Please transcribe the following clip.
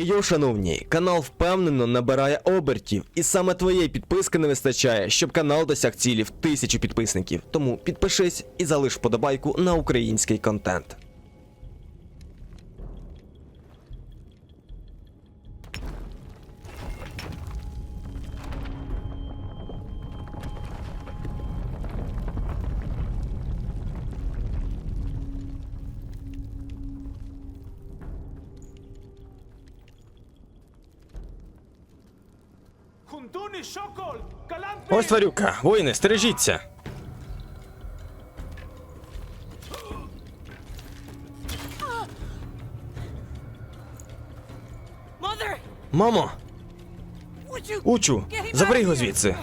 Йо, шановні, канал впевнено набирає обертів, і саме твоєї підписки не вистачає, щоб канал досяг цілі в тисячу підписників. Тому підпишись і залиш вподобайку на український контент. Ось тварюка, воїни, стережіться! Мамо! Учу! Забери його звідси!